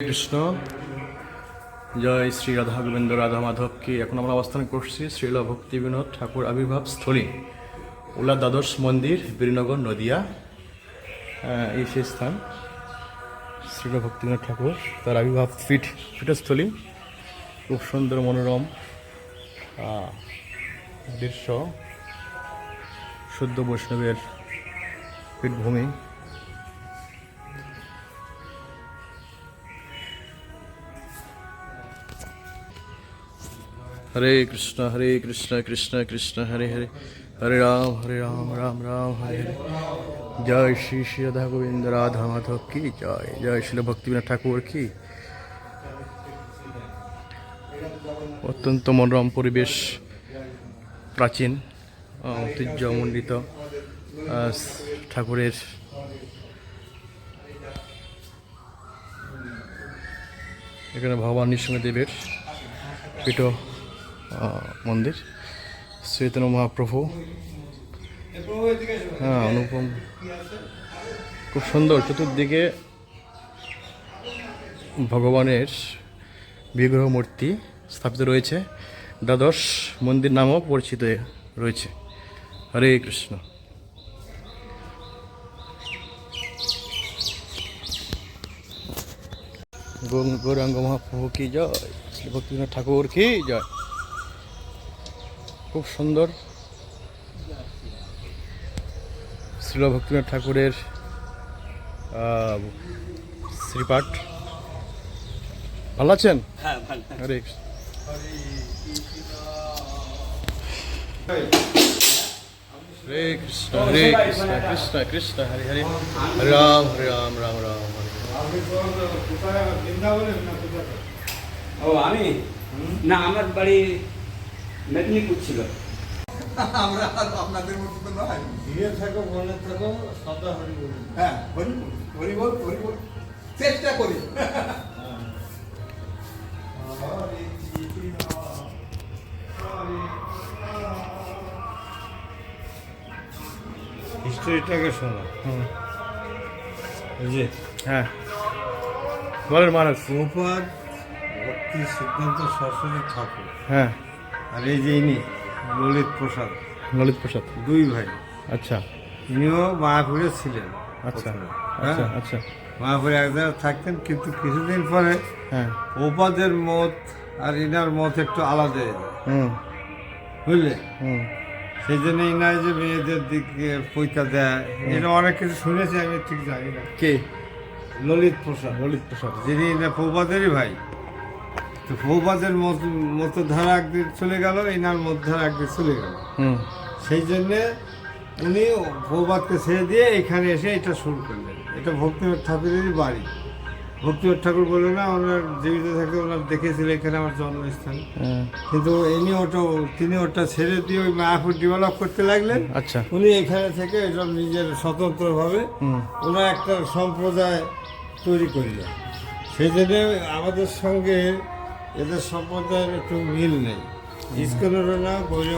কৃষ্ণ। জয় শ্রী রাধা গোবিন্দ রাধা মাধবকে এখন আমরা অবস্থান করছি শ্রীল ভক্তি বিনোদ ঠাকুর আবির্ভাব স্থলী উল্লা দ্বাদশ মন্দির, বীরনগর, নদিয়া। এই সেই স্থান। শ্রীল ভক্তি বিনোদ ঠাকুর, তার আবির্ভাব পীঠ, পীঠস্থলী। খুব সুন্দর মনোরম দৃশ্য। শুদ্ধ বৈষ্ণবের পীঠভূমি। হরে কৃষ্ণ হরে কৃষ্ণ কৃষ্ণ কৃষ্ণ, হরে হরে। হরে রাম হরে রাম রাম রাম, হরে হরে। জয় শ্রী শ্রী রাধা গোবিন্দ, রাধা মাধব কি জয়? জয় শিল ভক্তিবিনাথ ঠাকুর কি? অত্যন্ত মনোরম পরিবেশ, প্রাচীন ঐতিহ্যমণ্ডিত ঠাকুরের এখানে ভগবান নৃসিংহদেবের পীঠ মন্দির, চৈতন্য মহাপ্রভু। হ্যাঁ অনুপম। খুব সুন্দর, চতুর্দিকে ভগবানের বিগ্রহ মূর্তি স্থাপিত রয়েছে। দ্বাদশ মন্দির নামও পরিচিত রয়েছে। হরে কৃষ্ণ। গৌরাঙ্গ মহাপ্রভু কি জয়? শ্রী ভক্তিনাথ ঠাকুর কি জয়? খুব সুন্দর। শ্রীল ভক্তিনাথ ঠাকুরের শ্রীপাঠ। ভালো আছেন? হ্যাঁ হরে কৃষ্ণ। হরে কৃষ্ণ হরে কৃষ্ণ কৃষ্ণ কৃষ্ণ হরে হরে। রাম হরে রাম রাম রাম হরে আমি? না আমার বাড়ি মেদিনীপুর ছিল আমরা আর আপনাদের মতো তো নয়। দিয়ে থাকো মনে থাকো সদা হরি হ্যাঁ হরি বল, হরি বল চেষ্টা করি। হিস্টোরিটাকে শোনো। হুম, এই যে হ্যাঁ। বলেন মানুষ প্রপাত ভক্তি সিদ্ধান্ত সরস্বতী ঠাকুর। হ্যাঁ। আর এই যে ইনি ললিত প্রসাদ। ললিত প্রসাদ। দুই ভাই। আচ্ছা। ইনিও মায়াপুরে ছিলেন আচ্ছা আচ্ছা হ্যাঁ? আচ্ছা। মায়াপুরে এক জায়গায় থাকতেন কিন্তু কিছুদিন পরে হ্যাঁ। প্রপাদের মত আর ইনার মত একটু আলাদা হুম। বুঝলে? হুম। সেই জন্য ইনার যে মেয়েদের দিকে পৈতা দেয় এটা অনেক কিছু শুনেছি আমি ঠিক জানি না। কে? ললিত প্রসাদ। ললিত প্রসাদ। যিনি না প্রবাদেরই ভাই। তো প্রবাদের মত মতো ধারা একদিন চলে গেল এনার মত ধারা একদিন চলে গেল। সেই জন্যে উনি প্রবাদকে ছেড়ে দিয়ে এখানে এসে এটা শুরু করলেন। এটা ভক্তিনাথ ঠাকুরেরই বাড়ি। ভক্তিনাথ ঠাকুর বলে না ওনার জীবিত থাকতে ওনার দেখেছিল এখানে আমার জন্মস্থান। কিন্তু ইনি ওটা তিনি ওটা ছেড়ে দিয়ে ওই মায়াপুর ডেভেলপ করতে লাগলেন। আচ্ছা। উনি এখানে থেকে এটা নিজের স্বতন্ত্রভাবে ওনার একটা সম্প্রদায় তৈরি করলেন। সেই জন্য আমাদের সঙ্গে এদের সম্প্রদায়ের একটু মিল নেই। ইস্কনেরও না গৌরব